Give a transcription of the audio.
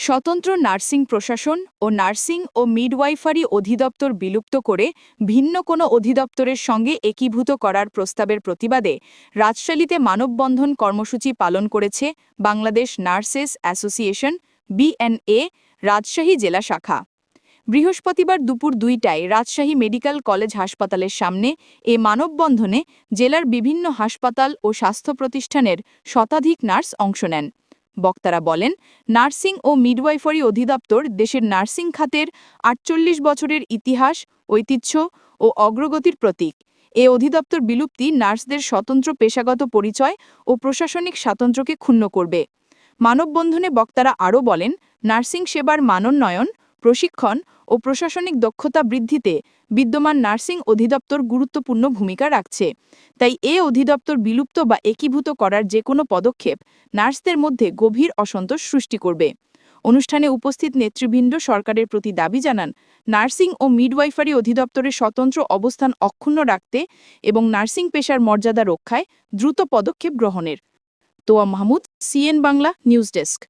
স্বতন্ত্র নার্সিং প্রশাসন ও নার্সিং ও মিডওয়াইফারি অধিদপ্তর বিলুপ্ত করে ভিন্ন কোনো অধিদপ্তরের সঙ্গে একীভূত করার প্রস্তাবের প্রতিবাদে রাজশালীতে মানববন্ধন কর্মসূচি পালন করেছে Bangladesh nurses association BNA Rajshahi জেলা শাখা। বৃহস্পতিবার দুপুর দুইটায় রাজশাহী মেডিকেল কলেজ হাসপাতালের সামনে এ মানববন্ধনে জেলার বিভিন্ন হাসপাতাল ও স্বাস্থ্য প্রতিষ্ঠানের শতাধিক নার্স অংশ নেন। বক্তারা বলেন, নার্সিং ও মিডওয়াইফারি অধিদপ্তর দেশের নার্সিং খাতের আটচল্লিশ বছরের ইতিহাস, ঐতিহ্য ও অগ্রগতির প্রতীক। এ অধিদপ্তর বিলুপ্তি নার্সদের স্বতন্ত্র পেশাগত পরিচয় ও প্রশাসনিক স্বাতন্ত্র্যকে ক্ষুণ্ণ করবে। মানববন্ধনে বক্তারা আরও বলেন, নার্সিং সেবার মানোন্নয়ন প্রশিক্ষণ ও প্রশাসনিক দক্ষতা বৃদ্ধিতে বিদ্যমান নার্সিং অধিদপ্তর গুরুত্বপূর্ণ ভূমিকা রাখছে। তাই এ অধিদপ্তর বিলুপ্ত বা একীভূত করার যে কোনো পদক্ষেপ নার্সদের মধ্যে গভীর অসন্তোষ সৃষ্টি করবে। অনুষ্ঠানে উপস্থিত নেতৃবৃন্দ সরকারের প্রতি দাবি জানান, নার্সিং ও মিডওয়াইফারি অধিদপ্তরের স্বতন্ত্র অবস্থান অক্ষুণ্ণ রাখতে এবং নার্সিং পেশার মর্যাদা রক্ষায় দ্রুত পদক্ষেপ গ্রহণের। Toya Mahmud, CN Bangla, news desk.